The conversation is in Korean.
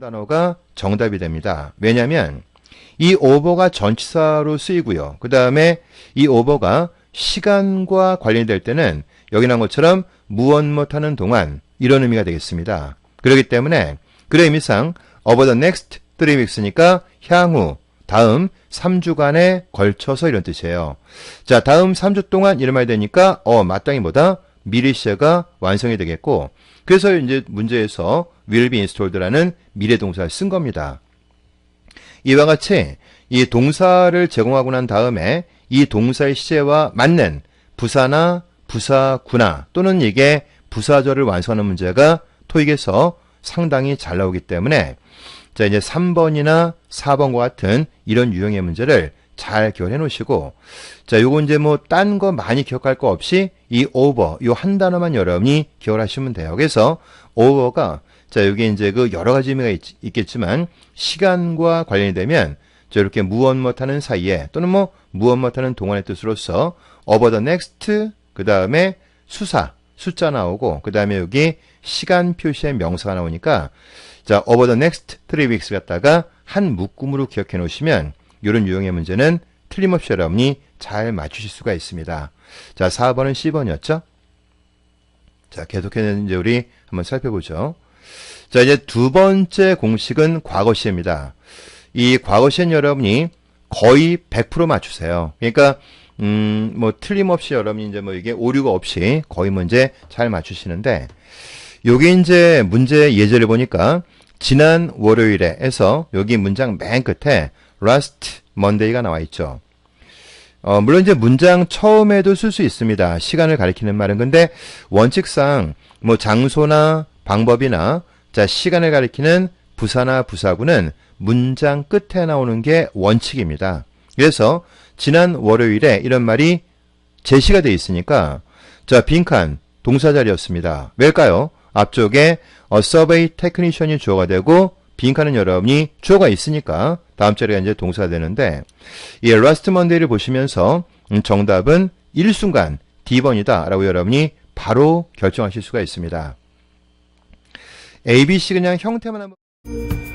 단어가 정답이 됩니다. 왜냐하면 이 over가 전치사로 쓰이고요. 그 다음에 이 over가 시간과 관련될 때는 여기 나온 것처럼 무엇 못하는 동안 이런 의미가 되겠습니다. 그렇기 때문에 그의 의미상 over the next three weeks니까 향후 다음 3주간에 걸쳐서 이런 뜻이에요. 자, 다음 3주 동안 이런 말이 되니까 어, 마땅히 뭐다? 미래 시제가 완성이 되겠고 그래서 이제 문제에서 will be installed라는 미래 동사를 쓴 겁니다. 이와 같이 이 동사를 제공하고 난 다음에 이 동사의 시제와 맞는 부사나 부사구나 또는 이게 부사절을 완성하는 문제가 토익에서 상당히 잘 나오기 때문에 자 이제 3번이나 4번과 같은 이런 유형의 문제를 잘 기억해 놓으시고 자 요거 이제 뭐 딴 거 많이 기억할 거 없이 이 over 요 한 단어만 여러분이 기억을 하시면 돼요. 그래서 over가 자 여기 이제 그 여러 가지 의미가 있, 겠지만 시간과 관련이 되면 자 이렇게 무엇 못하는 사이에 또는 뭐 무엇 못하는 동안의 뜻으로서 over the next 그 다음에 수사 숫자 나오고 그 다음에 여기 시간 표시의 명사가 나오니까 자 over the next three weeks 갖다가 한 묶음으로 기억해 놓으시면 이런 유형의 문제는 틀림없이 여러분이 잘 맞추실 수가 있습니다. 자 4번은 C번이었죠? 자 계속해서 이제 우리 한번 살펴보죠. 자 이제 두 번째 공식은 과거 시입니다. 이 과거 시는 여러분이 거의 100% 맞추세요. 그러니까 음, 뭐 틀림없이 여러분이 이제 뭐 이게 오류가 없이 거의 문제 잘 맞추시는데 요게 이제 문제 예제를 보니까 지난 월요일에 해서 여기 문장 맨 끝에 last Monday가 나와 있죠. 어, 물론 이제 문장 처음에도 쓸 수 있습니다. 시간을 가리키는 말은. 근데 원칙상 뭐 장소나 방법이나 자, 시간을 가리키는 부사나 부사구는 문장 끝에 나오는 게 원칙입니다. 그래서 지난 월요일에 이런 말이 제시가 되어 있으니까 자, 빈칸 동사 자리였습니다. 왜일까요? 앞쪽에 a survey technician이 주어가 되고 빈칸은 여러분이 주어가 있으니까 다음 자리가 이제 동사가 되는데 이 last monday를 보시면서 음, 정답은 일순간 D번이다 라고 여러분이 바로 결정하실 수가 있습니다. ABC 그냥 형태만 한번